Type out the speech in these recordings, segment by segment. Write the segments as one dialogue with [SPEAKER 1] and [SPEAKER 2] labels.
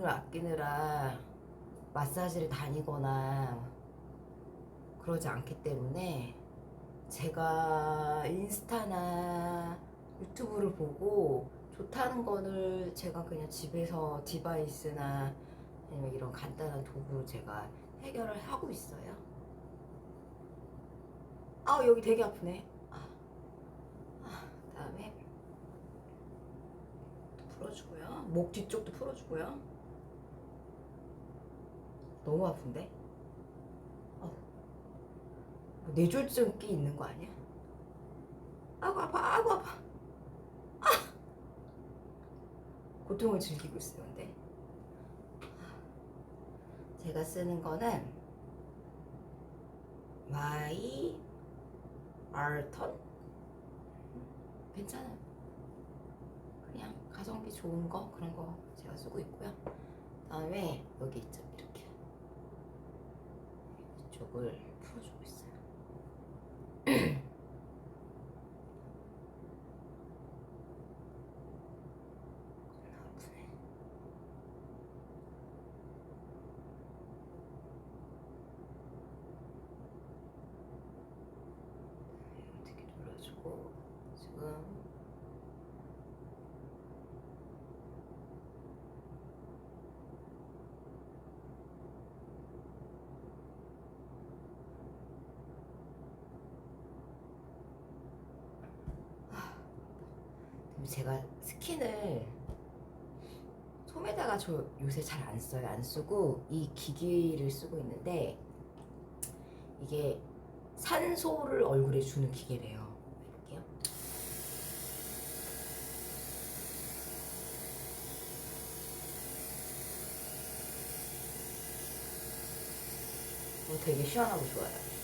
[SPEAKER 1] 돈을 아끼느라 마사지를 다니거나 그러지 않기 때문에 제가 인스타나 유튜브를 보고 좋다는 거를 제가 그냥 집에서 디바이스나 아니면 이런 간단한 도구로 제가 해결을 하고 있어요. 아 여기 되게 아프네. 아, 아, 그다음에 풀어주고요. 목 뒤쪽도 풀어주고요. 너무 아픈데? 어. 뭐 뇌졸중기 있는 거 아니야? 아구 아파, 아구 아파. 아! 고통을 즐기고 근데. 제가 쓰는 거는 마이 알턴 괜찮아요. 그냥 가성비 좋은 거 그런 거 제가 쓰고 있고요. 그다음에 여기 있죠 이렇게 이쪽을 풀어주고 있어요. 겁나 아프네. 어떻게 눌러주고 지금 그리고 제가 스킨을 솜에다가 저 요새 잘 안 써요. 안 쓰고 이 기기를 쓰고 있는데 이게 산소를 얼굴에 주는 기계래요. 해볼게요. 어, 되게 시원하고 좋아요.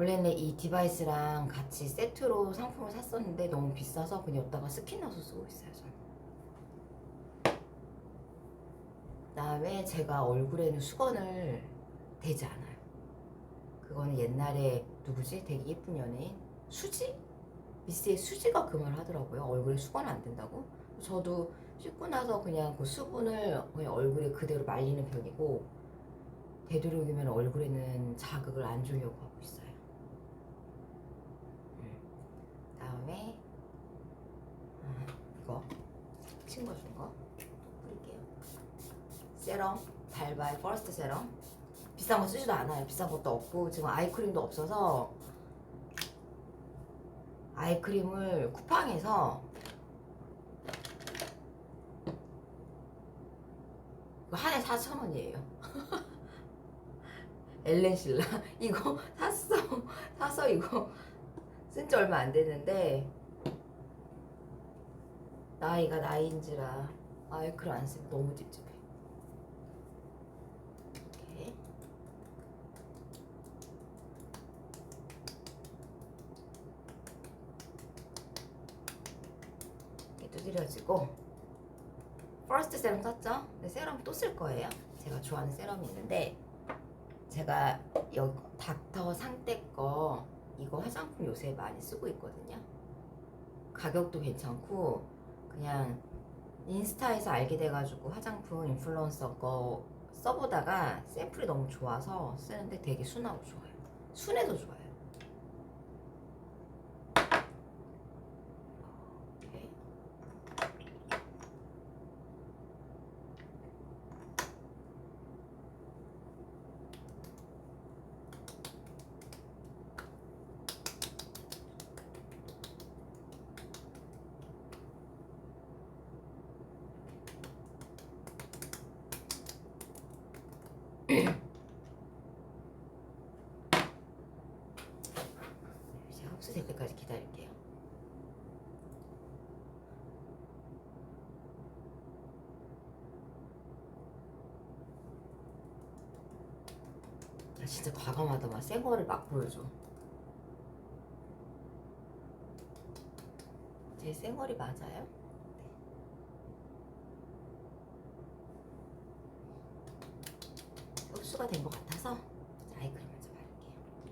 [SPEAKER 1] 원래는 이 디바이스랑 같이 세트로 상품을 샀었는데 너무 비싸서 그냥 여기다가 스킨 넣어서 쓰고 있어요 저는. 그다음에 제가 얼굴에는 수건을 대지 않아요. 그거는 옛날에 누구지? 되게 예쁜 연예인? 수지? 미스의 수지가 그 말을 하더라고요. 얼굴에 수건 안 된다고? 저도 씻고 나서 그냥 그 수분을 그냥 얼굴에 그대로 말리는 편이고 되도록이면 얼굴에는 자극을 안 주려고 하고 있어요 다음에 아, 이거 친구 준거 뿌릴게요. 세럼 달바의 퍼스트 세럼 비싼 거 쓰지도 않아요. 비싼 것도 없고 지금 아이크림도 없어서 아이크림을 쿠팡에서 한 해 4,000원이에요. 엘렌실라 이거 샀어 사서 이거 쓴 지 얼마 안 됐는데 나이가 나이인지라 아이크를 안 쓰면 너무 찝찝해. 이렇게 이렇게 두드려지고 퍼스트 세럼 썼죠? 근데 세럼 또 쓸 거예요. 제가 좋아하는 세럼이 있는데 제가 여기 닥터 상태 거 이거 화장품 요새 많이 쓰고 있거든요. 가격도 괜찮고 그냥 인스타에서 알게 돼가지고 화장품 인플루언서 거 써보다가 샘플이 너무 좋아서 쓰는데 되게 순하고 좋아요. 순해도 좋아요. 이렇게. 이제 흡수될 때까지 기다릴게요. 아, 진짜 과감하다. 막새 거를 막 보여줘. 제 생얼이 맞아요? 네. 흡수가 된 것 같아서